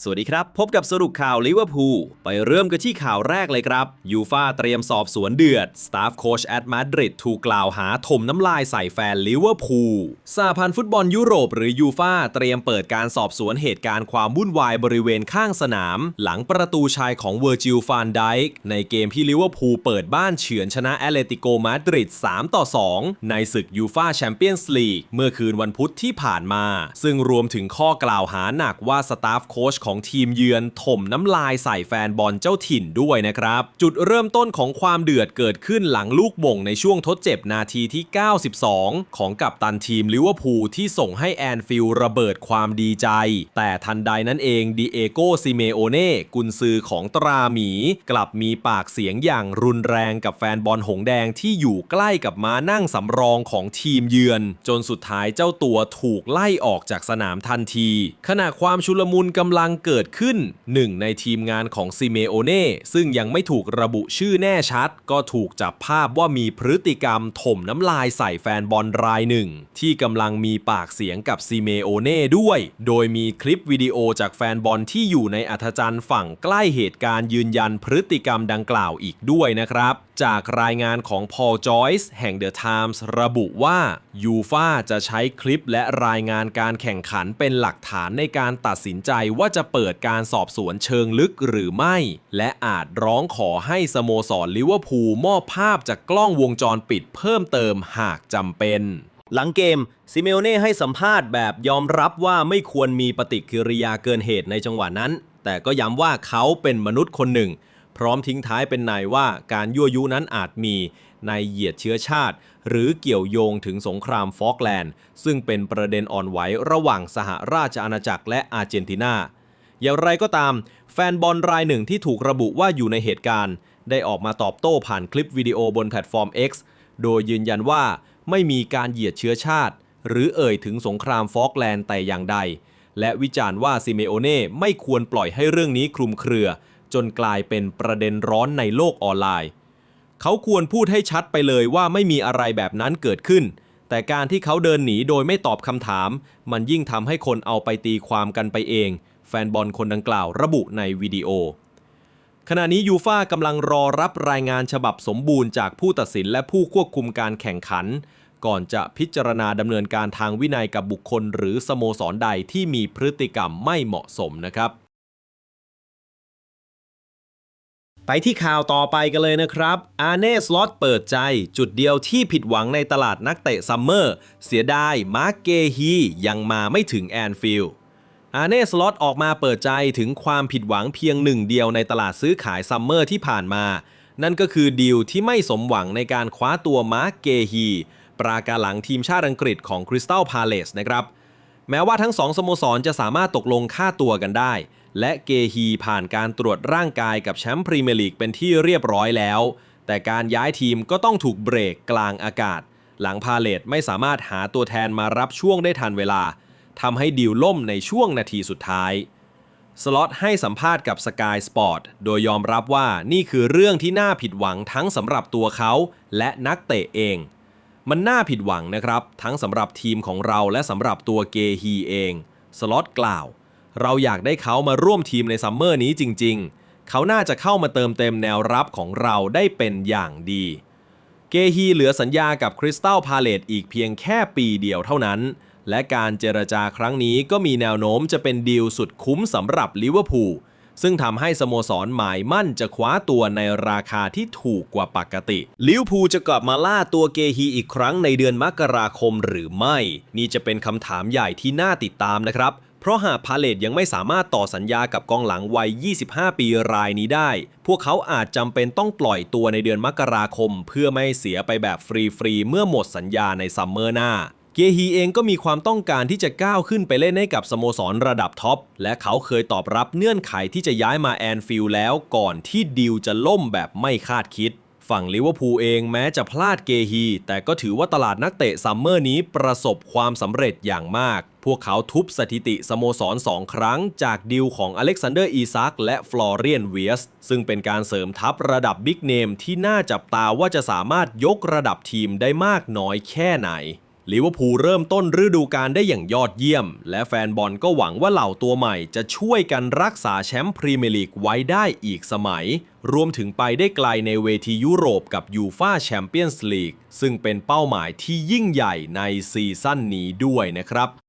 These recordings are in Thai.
สวัสดีครับ พบกับสรุปข่าวลิเวอร์พูลไปเริ่มกันที่ข่าวแรกเลยครับยูฟาเตรียมสอบสวนเดือดสตาฟโคชแอตมาดริดถูกกล่าวหาถมน้ำลายใส่แฟนลิเวอร์พูลสหพันธ์ฟุตบอลยุโรปหรือยูฟาเตรียมเปิดการสอบสวนเหตุการณ์ความวุ่นวายบริเวณข้างสนาม หลังประตูชายของเวอร์จิลฟานไดค์ในเกมที่ลิเวอร์พูลเปิดบ้านเฉือนชนะแอตเลติโกมาดริด3ต่อ2 ในศึกยูฟาแชมเปี้ยนส์ลีกเมื่อคืนวันพุธที่ผ่านมา ซึ่งรวมถึงข้อกล่าวหาหนักว่าสตาฟโค้ชของทีมเยือนถมน้ำลายใส่แฟนบอลเจ้าถิ่นด้วยนะครับ จุดเริ่มต้นของความเดือดเกิดขึ้นหลังลูกบ่งในช่วงทดเจ็บนาทีที่ 92 ของกัปตันทีมลิเวอร์พูลที่ส่งให้แอนฟิลระเบิดความดีใจ แต่ทันใดนั้นเองดิเอโกซิเมโอเน่กุนซือของตราหมี กลับมีปากเสียงอย่างรุนแรงกับแฟนบอลหงแดงที่อยู่ใกล้กับม้านั่งสำรองของทีมเยือน จนสุดท้ายเจ้าตัวถูกไล่ออกจากสนามทันที ขณะความชุลมุนกำลังเกิดขึ้นหนึ่งในทีมงานของซิเมโอเน่ซึ่งยังไม่ถูกระบุชื่อแน่ชัด ก็ถูกจับภาพว่ามีพฤติกรรมถมน้ำลายใส่แฟนบอลรายหนึ่ง ที่กำลังมีปากเสียงกับซิเมโอเน่ด้วย โดยมีคลิปวิดีโอจากแฟนบอลที่อยู่ในอัธจันทร์ฝั่งใกล้เหตุการณ์ยืนยันพฤติกรรมดังกล่าวอีกด้วยนะครับจากรายงานของพอลจอยส์แห่ง The Times ระบุว่ายูฟาจะใช้คลิปและรายงานการแข่งขันเป็นหลักฐานในการตัดสินใจว่าจะเปิดการสอบสวนเชิงลึกหรือไม่ และอาจร้องขอให้สโมสรลิเวอร์พูลมอบภาพจากกล้องวงจรปิดเพิ่มเติมหากจำเป็นหลังเกม ซิเมโอเน่ให้สัมภาษณ์แบบยอมรับว่าไม่ควรมีปฏิกิริยาเกินเหตุในจังหวะนั้น แต่ก็ย้ำว่าเขาเป็นมนุษย์คนหนึ่ง พร้อมทิ้งท้ายเป็นในว่าการยั่วยุนั้นอาจมีในเหยียดเชื้อชาติ หรือเกี่ยวโยงถึงสงครามฟอกแลนด์ ซึ่งเป็นประเด็นอ่อนไหวระหว่างสหราชอาณาจักรและอาร์เจนตินา อย่างไรก็ตาม แฟนบอลรายหนึ่งที่ถูกระบุว่าอยู่ในเหตุการณ์ ได้ออกมาตอบโต้ผ่านคลิปวิดีโอบนแพลตฟอร์ม X โดยยืนยันว่าไม่มีการเหยียดเชื้อชาติ หรือเอ่ยถึงสงครามฟอกแลนด์แต่อย่างใด และวิจารณ์ว่าซิเมโอเน่ไม่ควรปล่อยให้เรื่องนี้คลุมเครือ จนกลายเป็นประเด็นร้อนในโลกออนไลน์ เขาควรพูดให้ชัดไปเลยว่าไม่มีอะไรแบบนั้นเกิดขึ้น แต่การที่เขาเดินหนีโดยไม่ตอบคำถาม มันยิ่งทำให้คนเอาไปตีความกันไปเอง แฟนบอลคนดังกล่าวระบุในวิดีโอ ขณะนี้ยูฟากำลังรอรับรายงานฉบับสมบูรณ์จากผู้ตัดสินและผู้ควบคุมการแข่งขัน ก่อนจะพิจารณาดำเนินการทางวินัยกับบุคคล หรือสโมสรใดที่มีพฤติกรรมไม่เหมาะสมนะครับไปที่ข่าวต่อไปกันเลยนะครับ อาเน่สลอตเปิดใจ จุดเดียวที่ผิดหวังในตลาดนักเตะซัมเมอร์ เสียดาย มาร์กเกฮียังมาไม่ถึงแอนฟิลด์ อาเน่สล็อตออกมาเปิดใจถึงความผิดหวังเพียงหนึ่งเดียวในตลาดซื้อขายซัมเมอร์ที่ผ่านมา นั่นก็คือดีลที่ไม่สมหวังในการคว้าตัวมาร์กเกฮี ปราการหลังทีมชาติอังกฤษของคริสตัลพาเลสนะครับแม้ว่าทั้งสองสโมสรจะสามารถตกลงค่าตัวกันได้ และเกฮีผ่านการตรวจร่างกายกับแชมป์พรีเมียร์ลีกเป็นที่เรียบร้อยแล้ว แต่การย้ายทีมก็ต้องถูกเบรกกลางอากาศ หลังพาเลตไม่สามารถหาตัวแทนมารับช่วงได้ทันเวลา ทำให้ดีลล่มในช่วงนาทีสุดท้าย สล็อตให้สัมภาษณ์กับ Sky Sport โดยยอมรับว่านี่คือเรื่องที่น่าผิดหวังทั้งสำหรับตัวเขาและนักเตะเอง มันน่าผิดหวังนะครับ ทั้งสำหรับทีมของเราและสำหรับตัวเกฮีเอง สล็อตกล่าว เราอยากได้เขามาร่วมทีมในซัมเมอร์นี้จริง ๆ เขาน่าจะเข้ามาเติมเต็มแนวรับของเราได้เป็นอย่างดีเกฮีเหลือสัญญากับคริสตัลพาเลตอีกเพียงแค่ปีเดียวเท่านั้น และการเจรจาครั้งนี้ก็มีแนวโน้มจะเป็นดีลสุดคุ้มสำหรับลิเวอร์พูลซึ่งทำให้สโมสรหมายมั่นจะคว้าตัวในราคาที่ถูกกว่าปกติ ลิเวอร์พูลจะกลับมาล่าตัวเกฮีอีกครั้งในเดือนมกราคมหรือไม่ นี่จะเป็นคำถามใหญ่ที่น่าติดตามนะครับ เพราะหากพาเลตยังไม่สามารถต่อสัญญากับกองหลังวัย 25 ปีรายนี้ได้ พวกเขาอาจจำเป็นต้องปล่อยตัวในเดือนมกราคม เพื่อไม่เสียไปแบบฟรีๆเมื่อหมดสัญญาในซัมเมอร์หน้า เกฮีเองก็มีความต้องการที่จะก้าวขึ้นไปเล่นให้กับสโมสรระดับท็อป และเขาเคยตอบรับเงื่อนไขที่จะย้ายมาแอนฟิลด์แล้วก่อนที่ดีลจะล่มแบบไม่คาดคิด ฝั่งลิเวอร์พูลเองแม้จะพลาดเกฮี แต่ก็ถือว่าตลาดนักเตะซัมเมอร์นี้ประสบความสำเร็จอย่างมาก พวกเขาทุบสถิติสโมสร 2 ครั้ง จากดีลของอเล็กซานเดอร์อีซักและฟลอเรียนเวียส ซึ่งเป็นการเสริมทัพระดับบิ๊กเนมที่น่าจับตาว่าจะสามารถยกระดับทีมได้มากน้อยแค่ไหน ลิเวอร์พูลเริ่มต้นฤดูกาลได้อย่างยอดเยี่ยม และแฟนบอลก็หวังว่าเหล่าตัวใหม่จะช่วยกันรักษาแชมป์พรีเมียร์ลีกไว้ได้อีกสมัย รวมถึงไปได้ไกลในเวทียุโรปกับยูฟาแชมเปี้ยนส์ลีกซึ่งเป็นเป้าหมายที่ยิ่งใหญ่ในซีซั่นนี้ด้วยนะครับ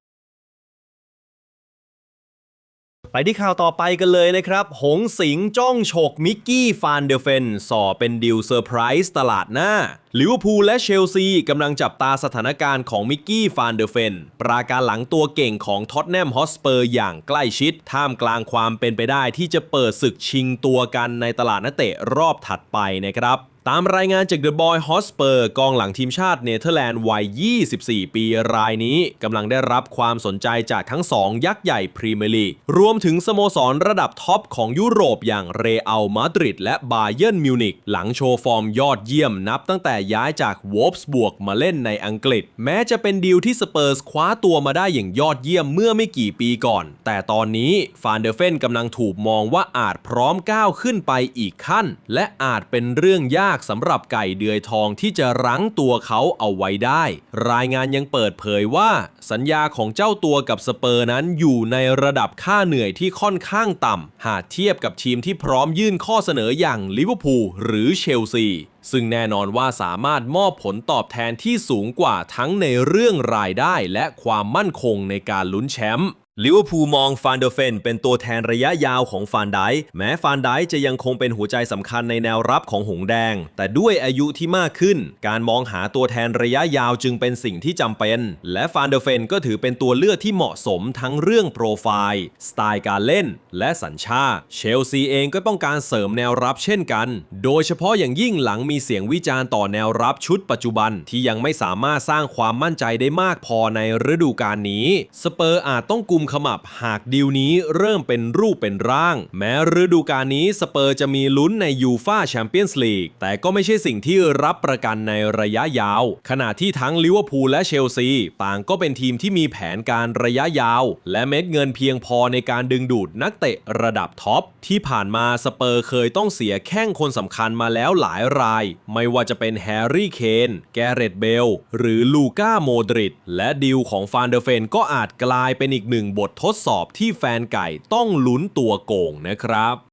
ไปที่ข่าวต่อไปกันเลยนะครับ หงสิงจ้องฉกมิกกี้ฟานเดอร์เฟนส่อเป็นดิวเซอร์ไพรส์ตลาดหน้าลิเวอร์พูลและเชลซีกำลังจับตาสถานการณ์ของมิกกี้ฟานเดอร์เฟน ปราการหลังตัวเก่งของท็อตแนมฮอสเปอร์อย่างใกล้ชิด ท่ามกลางความเป็นไปได้ที่จะเปิดศึกชิงตัวกันในตลาดนักเตะรอบถัดไปนะครับ ตามรายงานจาก The Boy Hotspur กองหลังทีมชาติเนเธอร์แลนด์วัย 24 ปีรายนี้กำลังได้รับความสนใจจากทั้งสองยักษ์ใหญ่พรีเมียร์ลีกรวมถึงสโมสรระดับท็อปของยุโรปอย่างเรอัลมาดริดและบาเยิร์นมิวนิกหลังโชว์ฟอร์มยอดเยี่ยมนับตั้งแต่ย้ายจากวอฟส์บวกมาเล่นในอังกฤษ แม้จะเป็นดีลที่สเปอร์สคว้าตัวมาได้อย่างยอดเยี่ยมเมื่อไม่กี่ปีก่อน แต่ตอนนี้ฟานเดอร์เฟนกำลังถูกมองว่าอาจพร้อมก้าวขึ้นไปอีกขั้น และอาจเป็นเรื่องยากสำหรับไก่เดือยทองที่จะรั้งตัวเขาเอาไว้ได้ รายงานยังเปิดเผยว่า สัญญาของเจ้าตัวกับสเปอร์นั้นอยู่ในระดับค่าเหนื่อยที่ค่อนข้างต่ำ หากเทียบกับทีมที่พร้อมยื่นข้อเสนออย่างลิเวอร์พูลหรือเชลซีซึ่งแน่นอนว่าสามารถมอบผลตอบแทนที่สูงกว่าทั้งในเรื่องรายได้และความมั่นคงในการลุ้นแชมป์ ลิเวอร์พูลมองฟานเดอร์เฟนเป็นตัวแทนระยะยาวของฟานไดแม้ฟานไดจะยังคงเป็นหัวใจสำคัญในแนวรับของหงแดง แต่ด้วยอายุที่มากขึ้น การมองหาตัวแทนระยะยาวจึงเป็นสิ่งที่จำเป็น และฟานเดอร์เฟนก็ถือเป็นตัวเลือกที่เหมาะสมทั้งเรื่องโปรไฟล์ สไตล์การเล่น และสัญชาติ เชลซีเองก็ต้องการเสริมแนวรับเช่นกัน โดยเฉพาะอย่างยิ่งหลังมีเสียงวิจารณ์ต่อแนวรับชุดปัจจุบันที่ยังไม่สามารถสร้างความมั่นใจได้มากพอในฤดูกาลนี้ สเปอร์อาจต้องกุมขมับหากดีลนี้เริ่มเป็นรูปเป็นร่าง แม้ฤดูกาลนี้สเปอร์จะมีลุ้นในยูฟาแชมเปี้ยนส์ลีกแต่ก็ไม่ใช่สิ่งที่รับประกันในระยะยาว ขณะที่ทั้งลิเวอร์พูลและเชลซี ต่างก็เป็นทีมที่มีแผนการระยะยาว และเม็ดเงินเพียงพอในการดึงดูดนักเตะระดับท็อป ที่ผ่านมาสเปอร์เคยต้องเสียแข้งคนสำคัญมาแล้วหลายราย ไม่ว่าจะเป็นแฮร์รี่เคน แกเรตเบล หรือลูก้าโมดริดและดิวของฟานเดอร์เฟนก็อาจกลายเป็นอีกหนึ่งบททดสอบที่แฟนไก่ต้องลุ้นตัวโก่งนะครับ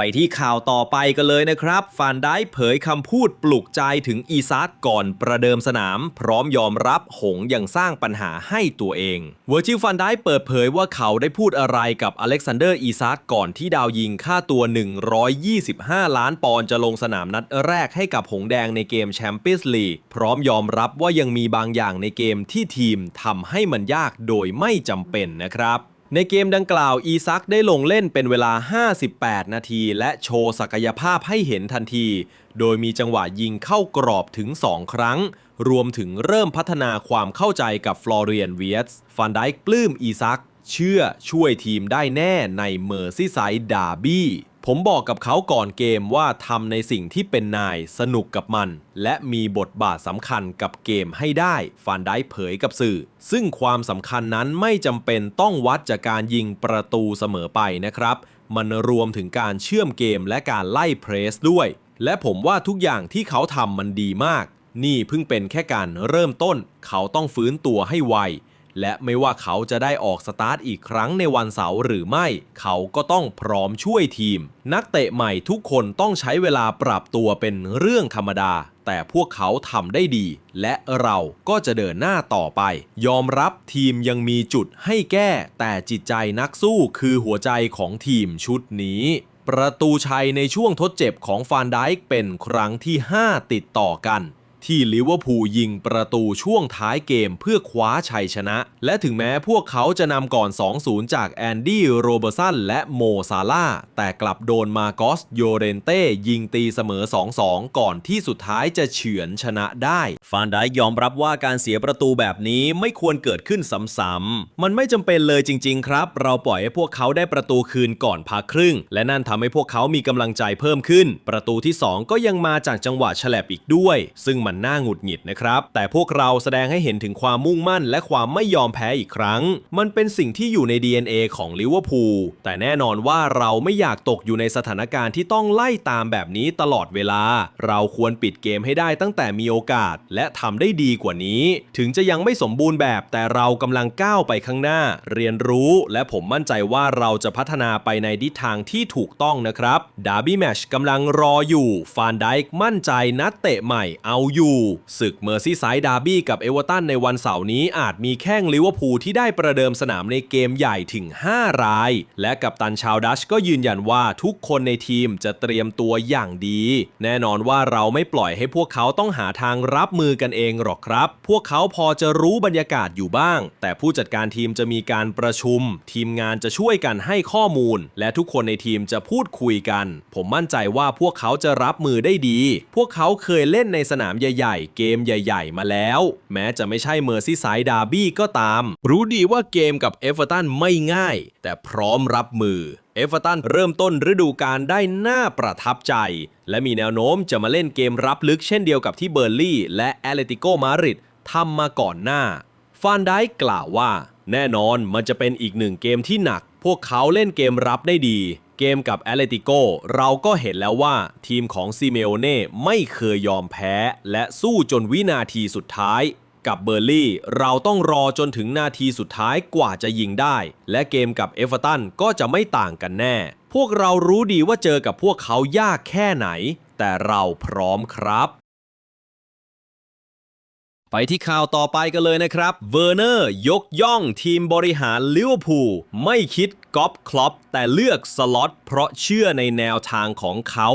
ไปที่ข่าวต่อไปกันเลยนะครับ ฟานได้เผยคำพูดปลุกใจถึงอีซักก่อนประเดิมสนาม พร้อมยอมรับหงยังสร้างปัญหาให้ตัวเองเวอร์จิลฟันได้เปิดเผยว่าเขาได้พูดอะไรกับอเล็กซานเดอร์อีซักก่อนที่ดาวยิงค่าตัว 125 ล้านปอนด์จะลงสนามนัดแรกให้กับหงแดงในเกมแชมเปี้ยนส์ลีกพร้อมยอมรับว่ายังมีบางอย่างในเกมที่ทีมทำให้มันยากโดยไม่จำเป็นนะครับ ในเกมดังกล่าวอีซักได้ลงเล่นเป็นเวลา 58 นาที และโชว์ศักยภาพให้เห็นทันที โดยมีจังหวะยิงเข้ากรอบถึง 2 ครั้ง รวมถึงเริ่มพัฒนาความเข้าใจกับฟลอเรียนเวียสฟันไดค์ปลื้มอีซัก เชื่อช่วยทีมได้แน่ในเมอร์ซี่ไซด์ดาร์บี้ ผมบอกกับเขาก่อนเกมว่าทำในสิ่งที่เป็นนายสนุกกับมัน และมีบทบาทสำคัญกับเกมให้ได้ฟานได้เผยกับสื่อ ซึ่งความสำคัญนั้นไม่จำเป็นต้องวัดจากการยิงประตูเสมอไปนะครับ มันรวมถึงการเชื่อมเกมและการไล่เพรสด้วย และผมว่าทุกอย่างที่เขาทำมันดีมาก นี่เพิ่งเป็นแค่การเริ่มต้น เขาต้องฟื้นตัวให้ไว และไม่ว่าเขาจะได้ออกสตาร์ทอีกครั้งในวันเสาร์หรือไม่ เขาก็ต้องพร้อมช่วยทีม นักเตะใหม่ทุกคนต้องใช้เวลาปรับตัวเป็นเรื่องธรรมดา แต่พวกเขาทำได้ดี และเราก็จะเดินหน้าต่อไป ยอมรับทีมยังมีจุดให้แก้ แต่จิตใจนักสู้คือหัวใจของทีมชุดนี้ประตูชัยในช่วงทดเจ็บของฟานไดค์เป็นครั้งที่ 5 ติดต่อกัน ที่ลิเวอร์พูลยิงประตูช่วงท้ายเกมเพื่อคว้าชัยชนะ และถึงแม้พวกเขาจะนำก่อน 2-0 จากแอนดี้โรเบอร์สันและโมซาร่า แต่กลับโดนมาโกสโยเรนเต้ยิงตีเสมอ 2-2 ก่อนที่สุดท้ายจะเฉือนชนะได้ฟานไดยอมรับว่าการเสียประตูแบบนี้ไม่ควรเกิดขึ้นซ้ำๆมันไม่จำเป็นเลยจริง ๆ ครับ เราปล่อยให้พวกเขาได้ประตูคืนก่อนพักครึ่ง และนั่นทำให้พวกเขามีกำลังใจเพิ่มขึ้น ประตูที่ 2 ก็ยังมาจากจังหวะฉลบอีกด้วย ซึ่งมันน่าหงุดหงิดนะครับ แต่พวกเราแสดงให้เห็นถึงความมุ่งมั่น และความไม่ยอมแพ้อีกครั้ง มันเป็นสิ่งที่อยู่ใน DNA ของลิเวอร์พูลแต่แน่นอนว่าเราไม่อยากตกอยู่ในสถานการณ์ที่ต้องไล่ตามแบบนี้ตลอดเวลา เราควรปิดเกมให้ได้ตั้งแต่มีโอกาส และทำได้ดีกว่านี้ ถึงจะยังไม่สมบูรณ์แบบแต่เรากำลังก้าวไปข้างหน้า เรียนรู้และผมมั่นใจว่าเราจะพัฒนาไปในทิศทางที่ถูกต้องนะครับดาร์บี้แมชกำลังรออยู่ฟานไดค์มั่นใจนัดเตะใหม่เอาอยู่ศึกเมอร์ซี่ไซด์ดาร์บี้กับเอเวอร์ตันในวันเสาร์นี้อาจมีแข้งลิเวอร์พูลที่ได้ประเดิมสนามในเกมใหญ่ถึง 5 ราย และกัปตันชาวดัชก็ยืนยันว่าทุกคนในทีมจะเตรียมตัวอย่างดี แน่นอนว่าเราไม่ปล่อยให้พวกเขาต้องหาทางรับมือกันเองหรอกครับ พวกเขาพอจะรู้บรรยากาศอยู่บ้าง แต่ผู้จัดการทีมจะมีการประชุม ทีมงานจะช่วยกันให้ข้อมูล และทุกคนในทีมจะพูดคุยกัน ผมมั่นใจว่าพวกเขาจะรับมือได้ดี พวกเขาเคยเล่นในสนามใหญ่ๆ เกมใหญ่ ๆ มาแล้ว แม้จะไม่ใช่เมอร์ซี่ไซด์ดาร์บี้ก็ตาม รู้ดีว่าเกมกับเอฟเวอร์ตันไม่ง่าย แต่พร้อมรับมือเอฟเวอร์ตันเริ่มต้นฤดูกาลได้น่าประทับใจ และมีแนวโน้มจะมาเล่นเกมรับลึกเช่นเดียวกับที่เบอร์ลี่ และแอตเลติโกมาริดทำมาก่อนหน้า ฟานไดค์กล่าวว่า แน่นอนมันจะเป็นอีกหนึ่งเกมที่หนัก พวกเขาเล่นเกมรับได้ดี เกมกับแอตเลติโกเราก็เห็นแล้วว่าทีมของซิเมโอเน่ไม่เคยยอมแพ้ และสู้จนวินาทีสุดท้าย กับเบอร์ลี่เราต้องรอจนถึงนาทีสุดท้ายกว่าจะยิงได้ และเกมกับเอฟเวอร์ตันก็จะไม่ต่างกันแน่ พวกเรารู้ดีว่าเจอกับพวกเขายากแค่ไหน แต่เราพร้อมครับ ไปที่ข่าวต่อไปกันเลยนะครับ เวอร์เนอร์ยกย่องทีมบริหารลิเวอร์พูลไม่คิดก๊อปคลอปแต่เลือกสล็อตเพราะเชื่อในแนวทางของเขา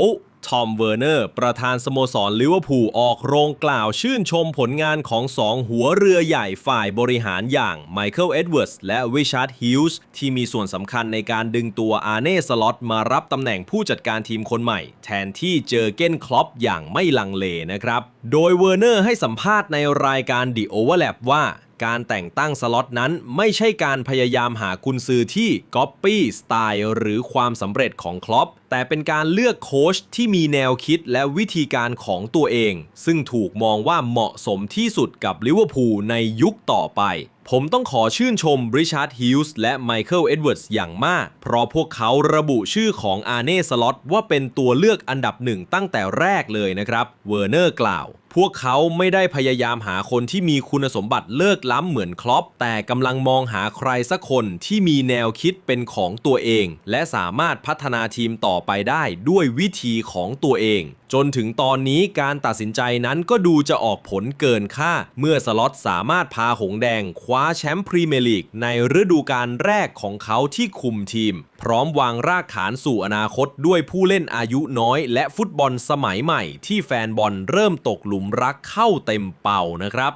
ทอมเวอร์เนอร์ ประธานสโมสรลิเวอร์พูลออกโรงกล่าวชื่นชมผลงานของสองหัวเรือใหญ่ฝ่ายบริหารอย่างไมเคิลเอ็ดเวิร์ดและวิชาร์ดฮิลส์ที่มีส่วนสำคัญในการดึงตัวอาเน่สล็อตมารับตำแหน่งผู้จัดการทีมคนใหม่ แทนที่เจอเก้นคลอปอย่างไม่ลังเลนะครับ โดยเวอร์เนอร์ให้สัมภาษณ์ในรายการ The Overlap ว่า การแต่งตั้งสล็อตนั้นไม่ใช่การพยายามหากุนซือที่ก๊อปปี้สไตล์หรือความสำเร็จของคลอปแต่เป็นการเลือกโค้ชที่มีแนวคิดและวิธีการของตัวเอง ซึ่งถูกมองว่าเหมาะสมที่สุดกับลิเวอร์พูลในยุคต่อไป ผมต้องขอชื่นชมบริชาร์ดฮิลส์และไมเคิลเอ็ดเวิร์ดส์อย่างมาก เพราะพวกเขาระบุชื่อของอาเน่สล็อตว่าเป็นตัวเลือกอันดับหนึ่งตั้งแต่แรกเลยนะครับ เวอร์เนอร์กล่าว พวกเขาไม่ได้พยายามหาคนที่มีคุณสมบัติเลิกล้ำเหมือนคลอปแต่กำลังมองหาใครสักคนที่มีแนวคิดเป็นของตัวเอง และสามารถพัฒนาทีมต่อไปได้ด้วยวิธีของตัวเอง จนถึงตอนนี้การตัดสินใจนั้นก็ดูจะออกผลเกินค่า เมื่อสล็อตสามารถพาหงแดง คว้าแชมป์พรีเมียร์ลีกในฤดูกาลแรกของเขาที่คุมทีม พร้อมวางรากฐานสู่อนาคตด้วยผู้เล่นอายุน้อย และฟุตบอลสมัยใหม่ที่แฟนบอลเริ่มตกหลุมรักเข้าเต็มเป่านะครับ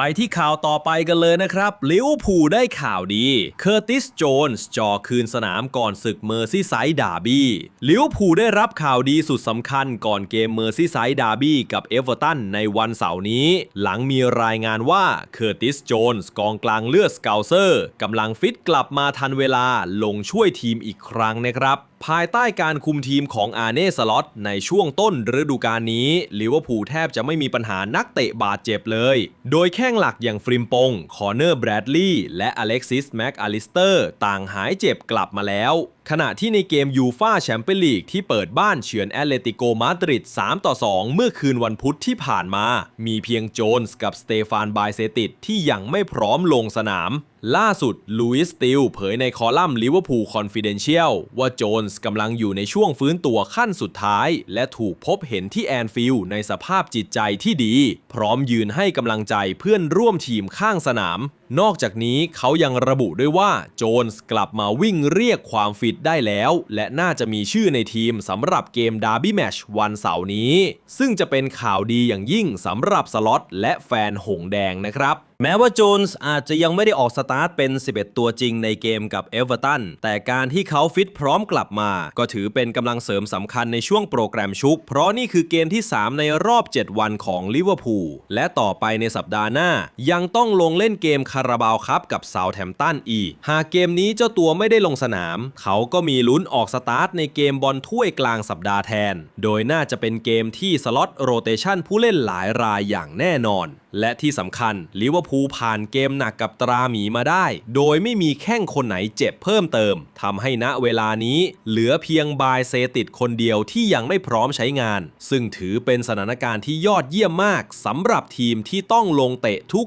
ไปที่ข่าวต่อไปกันเลยนะครับลิเวอร์พูลได้ข่าวดี เคอร์ติส โจนส์จอคืนสนามก่อนศึกเมอร์ซี่ไซด์ดาร์บี้ลิเวอร์พูลได้รับข่าวดีสุดสำคัญก่อนเกมเมอร์ซี่ไซด์ดาร์บี้กับเอเวอร์ตันในวันเสาร์นี้ หลังมีรายงานว่าเคอร์ติส โจนส์กองกลางเลือดสเกลเซอร์กำลังฟิตกลับมาทันเวลาลงช่วยทีมอีกครั้งนะครับภายใต้การคุมทีมของอาเน่สล็อตในช่วงต้นฤดูกาลนี้ลิเวอร์พูลแทบจะไม่มีปัญหานักเตะบาดเจ็บเลย โดยแข้งหลักอย่างฟริมปง คอร์เนอร์แบรดลีย์และอเล็กซิสแม็กอลิสเตอร์ต่างหายเจ็บกลับมาแล้ว ขณะที่ในเกมยูฟาแชมเปี้ยนลีกที่เปิดบ้านเฉือนแอตเลติโกมาดริด 3 ต่อ 2 เมื่อคืนวันพุธที่ผ่านมา มีเพียงโจนส์กับสเตฟานบายเซติดที่ยังไม่พร้อมลงสนาม ล่าสุดลูอิสติลเผยในคอลัมน์ลิเวอร์พูลคอนฟิเดนเชียลว่าโจนส์กำลังอยู่ในช่วงฟื้นตัวขั้นสุดท้าย และถูกพบเห็นที่แอนฟิลด์ในสภาพจิตใจที่ดี พร้อมยืนให้กำลังใจเพื่อนร่วมทีมข้างสนาม นอกจากนี้เขายังระบุด้วยว่าโจนส์กลับมาวิ่งเรียกความฟิตได้แล้ว และน่าจะมีชื่อในทีมสำหรับเกมดาร์บี้แมชวันเสาร์นี้ ซึ่งจะเป็นข่าวดีอย่างยิ่งสำหรับสล็อตและแฟนหงแดงนะครับ แม้ว่าโจนส์อาจจะยังไม่ได้ออกสตาร์ทเป็น 11 ตัวจริงในเกมกับเอเวอร์ตันแต่การที่เขาฟิตพร้อมกลับมา ก็ถือเป็นกำลังเสริมสำคัญในช่วงโปรแกรมชุก เพราะนี่คือเกมที่ 3 ในรอบ 7 วันของลิเวอร์พูลและต่อไปในสัปดาห์หน้า ยังต้องลงเล่นเกมคาราบาวครับกับเซาแ h มตันอีก หากเกมนี้เจ้าตัวไม่ได้ลงสนาม เขาก็มีลุ้นออกสตาร์ทในเกมบอลถ้วยกลางสัปดาห์แทน โดยน่าจะเป็นเกมที่สล็อตโรเตชันผู้เล่นหลายรายอย่างแน่นอนและที่สำคัญลิเวอร์พูลผ่านเกมหนักกับตราหมีมาได้ โดยไม่มีแข้งคนไหนเจ็บเพิ่มเติมทำให้ณเวลานี้ เหลือเพียงบายเซติดคนเดียวที่ยังไม่พร้อมใช้งาน ซึ่งถือเป็นสถานการณ์ที่ยอดเยี่ยมมากสำหรับทีมที่ต้องลงเตะทุก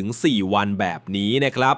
3-4 วันแบบนี้นะครับ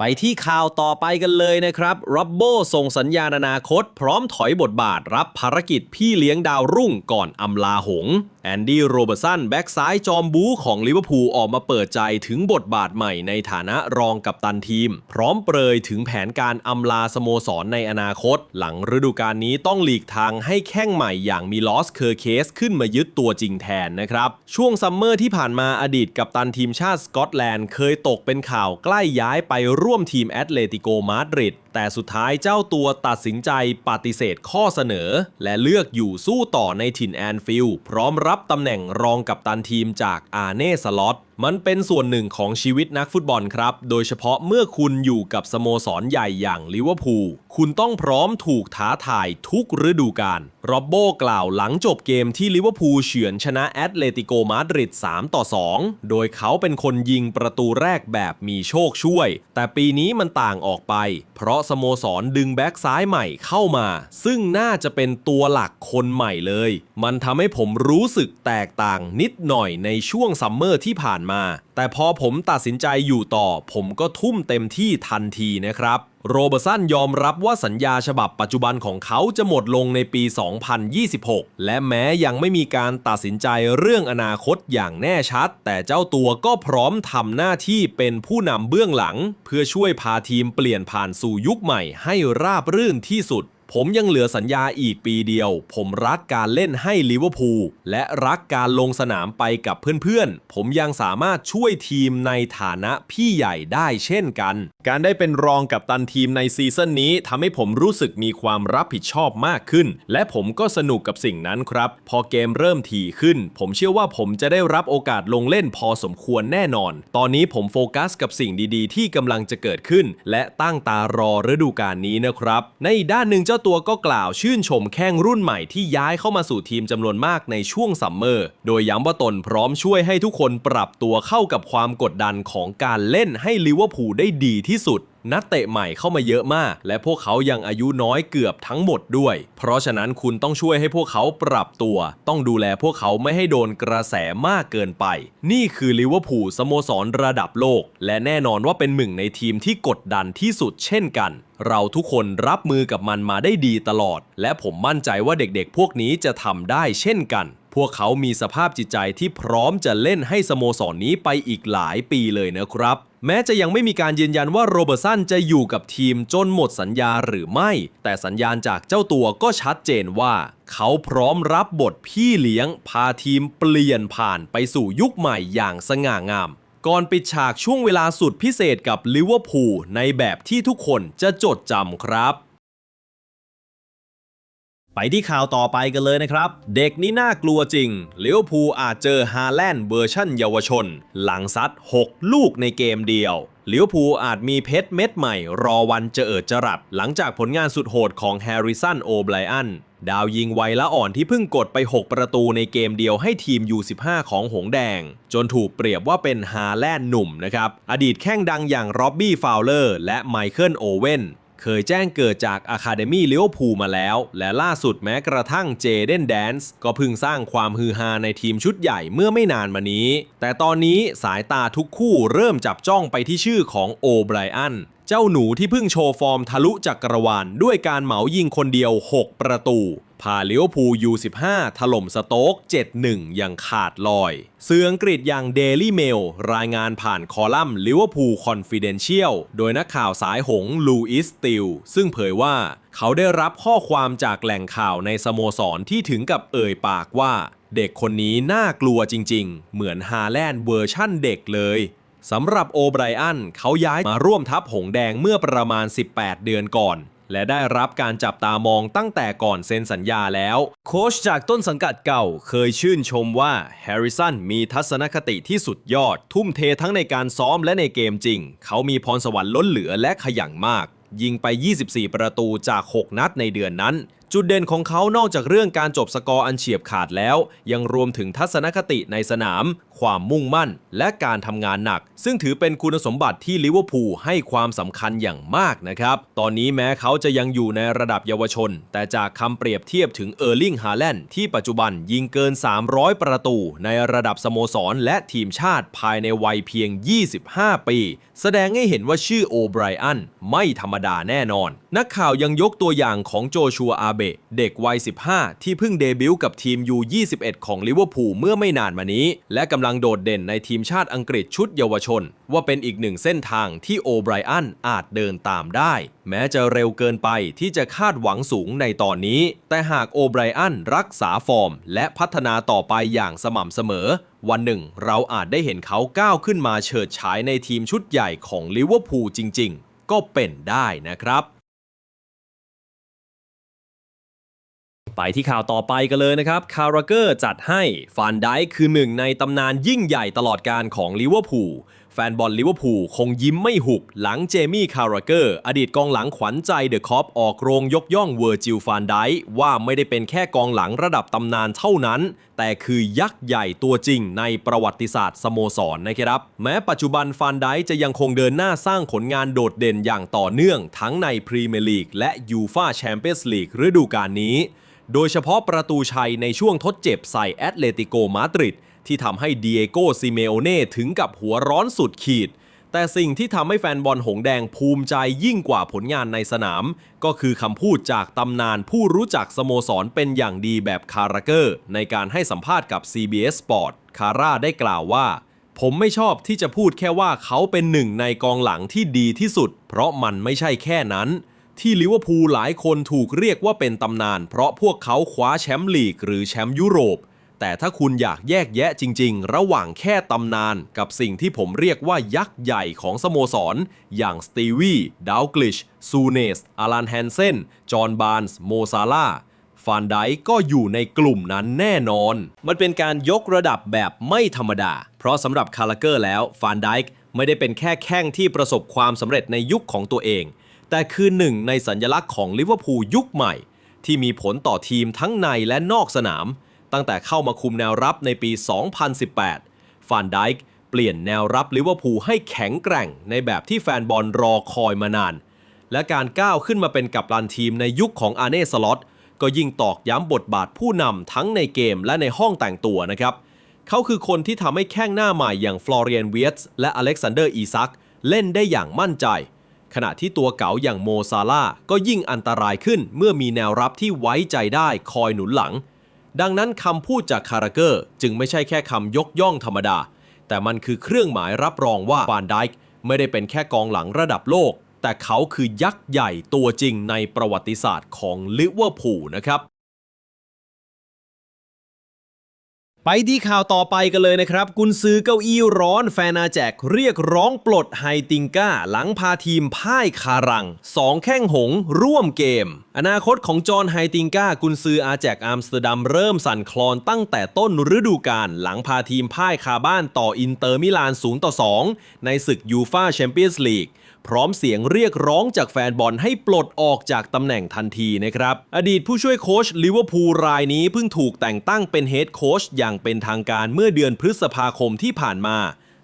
ไปที่ข่าวต่อไปกันเลยนะครับรับโบส่งสัญญาณอนาคต พร้อมถอยบทบาทรับภารกิจพี่เลี้ยงดาวรุ่งก่อนอำลาหง แอนดี้โรเบร์สันแบ็กซ้ายจอมบูของลิเวอร์พูลออกมาเปิดใจถึงบทบาทใหม่ในฐานะรองกัปตันทีม พร้อมเปรยถึงแผนการอำลาสโมสรในอนาคต หลังฤดูกาลนี้ต้องหลีกทางให้แข้งใหม่อย่างมีลอสเคอร์เคสขึ้นมายึดตัวจริงแทนนะครับ ช่วงซัมเมอร์ที่ผ่านมาอดีตกัปตันทีมชาติสกอตแลนด์เคยตกเป็นข่าวใกล้ย้ายไปร่วมทีมแอตเลติโกมาดริด แต่สุดท้ายเจ้าตัวตัดสินใจปฏิเสธข้อเสนอ และเลือกอยู่สู้ต่อในถิ่นแอนฟิลด์พร้อมรับตำแหน่งรองกัปตันทีมจากอาเน่สล็อต มันเป็นส่วนหนึ่งของชีวิตนักฟุตบอลครับ โดยเฉพาะเมื่อคุณอยู่กับสโมสรใหญ่อย่างลิเวอร์พูล คุณต้องพร้อมถูกท้าทายทุกฤดูกาลโรบโบกล่าวหลังจบเกมที่ลิเวอร์พูลเฉือนชนะแอตเลติโกมาดริด3ต่อ 2 โดยเขาเป็นคนยิงประตูแรกแบบมีโชคช่วย แต่ปีนี้มันต่างออกไป เพราะสโมสรดึงแบ็กซ้ายใหม่เข้ามา ซึ่งน่าจะเป็นตัวหลักคนใหม่เลย มันทำให้ผมรู้สึกแตกต่างนิดหน่อยในช่วงซัมเมอร์ที่ผ่านมา แต่พอผมตัดสินใจอยู่ต่อ ผมก็ทุ่มเต็มที่ทันทีนะครับโรเบอร์สันยอมรับว่าสัญญาฉบับปัจจุบันของเขาจะหมดลงในปี 2026 และแม้ยังไม่มีการตัดสินใจเรื่องอนาคตอย่างแน่ชัด แต่เจ้าตัวก็พร้อมทำหน้าที่เป็นผู้นำเบื้องหลัง เพื่อช่วยพาทีมเปลี่ยนผ่านสู่ยุคใหม่ให้ราบรื่นที่สุด ผมยังเหลือสัญญาอีกปีเดียว ผมรักการเล่นให้ลิเวอร์พูลและรักการลงสนามไปกับเพื่อนๆ ผมยังสามารถช่วยทีมในฐานะพี่ใหญ่ได้เช่นกัน การได้เป็นรองกับตันทีมในซีซั่นนี้ทำให้ผมรู้สึกมีความรับผิดชอบมากขึ้น และผมก็สนุกกับสิ่งนั้นครับ พอเกมเริ่มถี่ขึ้น ผมเชื่อว่าผมจะได้รับโอกาสลงเล่นพอสมควรแน่นอน ตอนนี้ผมโฟกัสกับสิ่งดีๆ ที่กำลังจะเกิดขึ้น และตั้งตารอฤดูกาลนี้นะครับ ในอีกด้านหนึ่งเจ้าตัวก็กล่าวชื่นชมแข้งรุ่นใหม่ที่ย้ายเข้ามาสู่ทีมจำนวนมากในช่วงซัมเมอร์ โดยย้ำว่าตนพร้อมช่วยให้ทุกคนปรับตัวเข้ากับความกดดันของการเล่นให้ลิเวอร์พูลได้ดีที่สุด นักเตะใหม่เข้ามาเยอะมาก และพวกเขายังอายุน้อยเกือบทั้งหมดด้วย เพราะฉะนั้นคุณต้องช่วยให้พวกเขาปรับตัว ต้องดูแลพวกเขาไม่ให้โดนกระแสมากเกินไป นี่คือลิเวอร์พูลสโมสรระดับโลก และแน่นอนว่าเป็นหนึ่งในทีมที่กดดันที่สุดเช่นกันเราทุกคนรับมือกับมันมาได้ดีตลอด และผมมั่นใจว่าเด็กๆ พวกนี้จะทำได้เช่นกัน พวกเขามีสภาพจิตใจที่พร้อมจะเล่นให้สโมสรนนี้ไปอีกหลายปีเลยนะครับ แม้จะยังไม่มีการยืนยันว่าโรเบอร์สันจะอยู่กับทีมจนหมดสัญญาหรือไม่ แต่สัญญาณจากเจ้าตัวก็ชัดเจนว่า เขาพร้อมรับบทพี่เลี้ยง พาทีมเปลี่ยนผ่านไปสู่ยุคใหม่อย่างสง่างาม ก่อนปิดฉากช่วงเวลาสุดพิเศษกับลิเวอร์พูลในแบบที่ทุกคนจะจดจำครับ ไปที่ข่าวต่อไปกันเลยนะครับ เด็กนี่น่ากลัวจริงเลิเวอร์พูอาจเจอฮาแลนด์เวอร์ชั่นเยาวชน หลังซัด 6 ลูกในเกมเดียวเลิเวอร์พูอาจมีเพชรเม็ดใหม่ รอวันเจเอิดจรัสหลังจากผลงานสุดโหดของแฮร์ริสันโอไบรอันดาวยิงไวละอ่อนที่เพิ่งกดไป 6 ประตูในเกมเดียวให้ทีม U15 ของหงแดง จนถูกเปรียบว่าเป็นฮาแลนด์หนุ่มนะครับ อดีตแข้งดังอย่างร็อบบี้ฟาวเลอร์และไมเคิลโอเว่น เคยแจ้งเกิดจากอะคาเดมี่ลิเวอร์พูลมาแล้ว และล่าสุดแม้กระทั่งเจเดนแดนซ์ก็เพิ่งสร้างความฮือฮาในทีมชุดใหญ่เมื่อไม่นานมานี้ แต่ตอนนี้สายตาทุกคู่เริ่มจับจ้องไปที่ชื่อของโอไบรอัน เจ้าหนูที่เพิ่งโชว์ฟอร์มทะลุจักรวาลด้วยการเหมายิงคนเดียว 6 ประตู พาลิเวอร์พู15ถล่มสโต๊ก 7-1 อย่างขาดลอย เสืองกฤษอย่าง Daily Mail รายงานผ่านคอลัมน์ Liverpool Confidential โดยนักข่าวสายหงลูอิสติลซึ่งเผยว่าเขาได้รับข้อความจากแหล่งข่าวในสโมสรที่ถึงกับเอ่ยปากว่า เด็กคนนี้น่ากลัวจริง ๆ เหมือนฮาแลนด์เวอร์ชั่นเด็กเลย สำหรับโอไบรอันเขาย้ายมาร่วมทัพหงแดงเมื่อประมาณ 18 เดือนก่อน และได้รับการจับตามองตั้งแต่ก่อนเซ็นสัญญาแล้ว โค้ชจากต้นสังกัดเก่าเคยชื่นชมว่าแฮร์ริสันมีทัศนคติที่สุดยอด ทุ่มเททั้งในการซ้อมและในเกมจริง เขามีพรสวรรค์ล้นเหลือและขยันมาก ยิงไป 24 ประตูจาก 6 นัดในเดือนนั้น จุดเด่นของเขานอกจากเรื่องการจบสกอร์อันเฉียบขาดแล้ว ยังรวมถึงทัศนคติในสนาม ความมุ่งมั่น และการทำงานหนัก ซึ่งถือเป็นคุณสมบัติที่ลิเวอร์พูลให้ความสำคัญอย่างมากนะครับ ตอนนี้แม้เขาจะยังอยู่ในระดับเยาวชน แต่จากคำเปรียบเทียบถึงเออร์ลิงฮาแลนด์ที่ปัจจุบันยิงเกิน 300 ประตู ในระดับสโมสรและทีมชาติภายในวัยเพียง 25 ปี แสดงให้เห็นว่าชื่อโอไบรอันไม่ธรรมดาแน่นอน นักข่าวยังยกตัวอย่างของโจชัวอาเบะเด็กวัย 15 ที่เพิ่งเดบิวต์กับทีม U21 ของลิเวอร์พูลเมื่อไม่นานมานี้ และกำลังโดดเด่นในทีมชาติอังกฤษชุดเยาวชน ว่าเป็นอีกหนึ่งเส้นทางที่โอไบรอันอาจเดินตามได้ แม้จะเร็วเกินไปที่จะคาดหวังสูงในตอนนี้ แต่หากโอไบรอันรักษาฟอร์ม และพัฒนาต่อไปอย่างสม่ำเสมอ วันหนึ่ง เราอาจได้เห็นเขาก้าวขึ้นมาเฉิดฉายในทีมชุดใหญ่ของลิเวอร์พูลจริง ๆ ก็เป็นได้นะครับ ไปที่ข่าวต่อไปกันเลยนะครับ คาราเกอร์จัดให้ฟานไดคือหนึ่งในตำนานยิ่งใหญ่ตลอดการของลิเวอร์พูลแฟนบอลลิเวอร์พูลคงยิ้มไม่หุบ หลังเจมี่คาราเกอร์ อดีตกองหลังขวัญใจเดอะคอปออกโรงยกย่องเวอร์จิลฟานไดว่าไม่ได้เป็นแค่กองหลังระดับตำนานเท่านั้น แต่คือยักษ์ใหญ่ตัวจริงในประวัติศาสตร์สโมสรนะครับ แม้ปัจจุบันฟานไดจะยังคงเดินหน้าสร้างผลงานโดดเด่นอย่างต่อเนื่อง ทั้งในพรีเมียร์ลีกและยูฟาแชมเปี้ยนส์ลีกฤดูกาลนี้ โดยเฉพาะประตูชัยในช่วงทดเจ็บใส่แอตเลติโกมาดริดที่ทำให้ดีเอโกซิเมโอเน่ถึงกับหัวร้อนสุดขีด แต่สิ่งที่ทำให้แฟนบอลหงแดงภูมิใจยิ่งกว่าผลงานในสนาม ก็คือคำพูดจากตำนานผู้รู้จักสโมสรเป็นอย่างดีแบบคาราเกอร์ ในการให้สัมภาษณ์กับ CBS Sport คาร่าได้กล่าวว่า ผมไม่ชอบที่จะพูดแค่ว่าเขาเป็นหนึ่งในกองหลังที่ดีที่สุด เพราะมันไม่ใช่แค่นั้น ที่ลิเวอร์พูลหลายคนถูกเรียกว่าเป็นตำนาน เพราะพวกเขาคว้าแชมป์ลีกหรือแชมป์ยุโรป แต่ถ้าคุณอยากแยกแยะจริง ๆ ระหว่างแค่ตำนาน กับสิ่งที่ผมเรียกว่ายักษ์ใหญ่ของสโมสร อย่างสตีวีดาวกลิชซูเนสอารันแฮนเซนจอห์นบาร์นส์โมซาลาฟานไดค์ก็อยู่ในกลุ่มนั้นแน่นอน มันเป็นการยกระดับแบบไม่ธรรมดา เพราะสำหรับคาราเกอร์แล้วฟานไดค์ไม่ได้เป็นแค่แข้งที่ประสบความสำเร็จในยุคของตัวเอง แต่คือหนึ่งในสัญลักษณ์ของลิเวอร์พูลยุคใหม่ ที่มีผลต่อทีมทั้งในและนอกสนาม ตั้งแต่เข้ามาคุมแนวรับในปี 2018 ฟานไดค์เปลี่ยนแนวรับลิเวอร์พูลให้แข็งแกร่งในแบบที่แฟนบอลรอคอยมานาน และการก้าวขึ้นมาเป็นกัปตันทีมในยุคของอาเน่สล็อตก็ยิ่งตอกย้ำบทบาทผู้นำทั้งในเกมและในห้องแต่งตัวนะครับ เขาคือคนที่ทำให้แข้งหน้าใหม่อย่างฟลอเรียนเวียสและอเล็กซานเดอร์อีซักเล่นได้อย่างมั่นใจ ขณะที่ตัวเก๋าอย่างโมซาลาก็ยิ่งอันตรายขึ้นเมื่อมีแนวรับที่ไว้ใจได้คอยหนุนหลัง ดังนั้นคำพูดจากคาราเกอร์จึงไม่ใช่แค่คำยกย่องธรรมดา แต่มันคือเครื่องหมายรับรองว่าฟานไดค์ไม่ได้เป็นแค่กองหลังระดับโลก แต่เขาคือยักษ์ใหญ่ตัวจริงในประวัติศาสตร์ของลิเวอร์พูลนะครับ ไปที่ข่าวต่อไปกันเลยนะครับ กุนซือเก้าอี้ร้อนแฟนอาแจกเรียกร้องปลดไฮติงก้า หลังพาทีมพ่ายคารัง2แข้งหง ร่วมเกม อนาคตของจอห์นไฮติงก้า กุนซืออาแจกอัมสเตอร์ดัมเริ่มสั่นคลอนตั้งแต่ต้นฤดูกาลหลังพาทีมพ่ายคาบ้านต่ออินเตอร์มิลาน0ต่อ2ในศึกยูฟาแชมเปี้ยนส์ลีก พร้อมเสียงเรียกร้องจากแฟนบอลให้ปลดออกจากตำแหน่งทันทีนะครับ อดีตผู้ช่วยโค้ชลิเวอร์พูลรายนี้เพิ่งถูกแต่งตั้งเป็นเฮดโค้ชอย่างเป็นทางการเมื่อเดือนพฤษภาคมที่ผ่านมา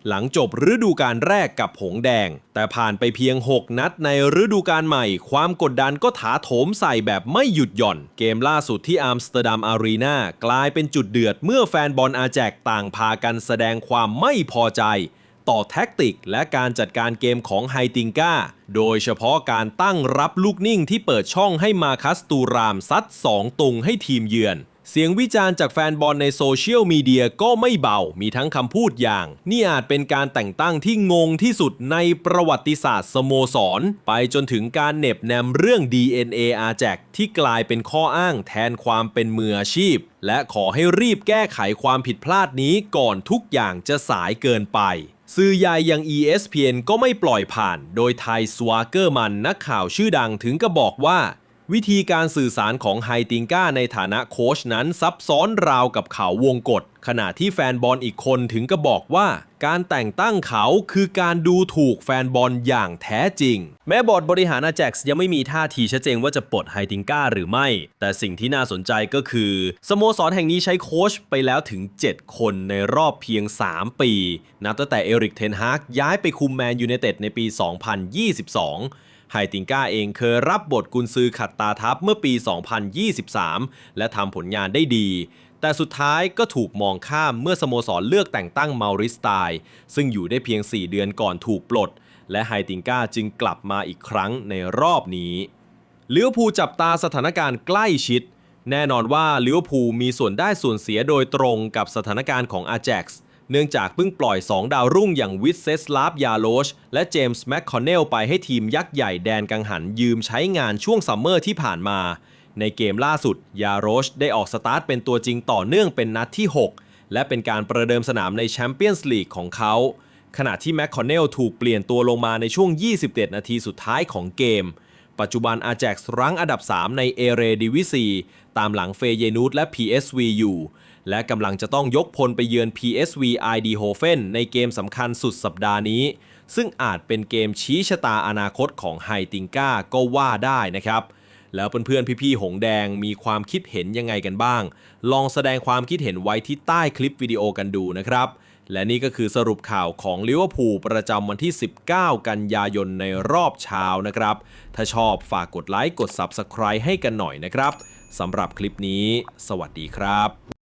หลังจบฤดูกาลแรกกับหงแดง แต่ผ่านไปเพียง 6 นัดในฤดูกาลใหม่ ความกดดันก็ถาโถมใส่แบบไม่หยุดหย่อน เกมล่าสุดที่อัมสเตอร์ดัมอารีนากลายเป็นจุดเดือดเมื่อแฟนบอลอาแจกต่างพากันแสดงความไม่พอใจ ต่อแท็กติก และการจัดการเกมของไฮติงกาโดยเฉพาะการตั้งรับลูกนิ่งที่เปิดช่องให้มาคัสตูรามซัด 2ตุงให้ทีมเยือน เสียงวิจารณ์จากแฟนบอลในโซเชียลมีเดียก็ไม่เบา มีทั้งคำพูดอย่าง นี่อาจเป็นการแต่งตั้งที่งงที่สุดในประวัติศาสตร์สโมสร ไปจนถึงการเหน็บแนมเรื่อง DNA อาแจกที่กลายเป็นข้ออ้างแทนความเป็นมืออาชีพ และขอให้รีบแก้ไขความผิดพลาดนี้ก่อนทุกอย่างจะสายเกินไป สื่อใหญ่อย่าง ESPN ก็ไม่ปล่อยผ่าน โดยไทยสวาเกอร์มันนักข่าวชื่อดังถึงก็บอกว่า วิธีการสื่อสารของไฮติงก้าในฐานะโค้ชนั้นซับซ้อนราวกับเขาวงกฏขณะที่แฟนบอลอีกคนถึงก็บอกว่า การแต่งตั้งเขาคือการดูถูกแฟนบอลอย่างแท้จริง แม้บอร์ดบริหารอาแจ็กซ์ยังไม่มีท่าทีชัดเจนว่าจะปลดไฮติงก้าหรือไม่ แต่สิ่งที่น่าสนใจก็คือ สโมสรแห่งนี้ใช้โค้ชไปแล้วถึง 7 คนในรอบเพียง 3 ปี นับตั้งแต่เอริกเทนฮากย้ายไปคุมแมนยูไนเต็ดในปี 2022 ไฮติงก้าเองเคยรับบทกุนซือขัดตาทัพเมื่อปี 2023 และทำผลงานได้ดี แต่สุดท้ายก็ถูกมองข้ามเมื่อสโมสรเลือกแต่งตั้งเมาริสไตน์ซึ่งอยู่ได้เพียง 4 เดือนก่อนถูกปลด และไฮติงก้าจึงกลับมาอีกครั้งในรอบนี้เลิเวอร์พูจับตาสถานการณ์ใกล้ชิด แน่นอนว่าเลิเวอร์พูมีส่วนได้ส่วนเสียโดยตรงกับสถานการณ์ของอาแจ็กซ์ เนื่องจากเพิ่งปล่อย 2 ดาวรุ่งอย่างวิสเซสลาฟยาโลชและเจมส์แมคคอนเนลไปให้ทีมยักษ์ใหญ่แดนกังหันยืมใช้งานช่วงซัมเมอร์ที่ผ่านมา ในเกมล่าสุด ยาโรชได้ออกสตาร์ทเป็นตัวจริงต่อเนื่องเป็นนัดที่ 6 และเป็นการประเดิมสนามในแชมเปี้ยนส์ลีกของเขาขณะที่แมคคอนเนลถูกเปลี่ยนตัวลงมาในช่วง21นาทีสุดท้ายของเกม ปัจจุบันอาแจ็กรั้งอันดับ 3 ในเอเรดิวิซีตามหลังเฟเยนูตและ PSV อยู่ และกำลังจะต้องยกพลไปเยือน PSV ID h o f e n ในเกมสำคัญสุดสัปดาห์นี้ ซึ่งอาจเป็นเกมชี้ชะตาอนาคตของไฮติงก้าก็ว่าได้นะครับ แล้วเพื่อนๆ พี่ๆ หงแดงมีความคิดเห็นยังไงกันบ้าง ลองแสดงความคิดเห็นไว้ที่ใต้คลิปวิดีโอกันดูนะครับ และนี่ก็คือสรุปข่าวของลิเวอร์พูลประจำวันที่ 19 กันยายนในรอบเช้านะครับ ถ้าชอบฝากกดไลค์กด Subscribe ให้กันหน่อยนะครับสำหรับคลิปนี้ สวัสดีครับ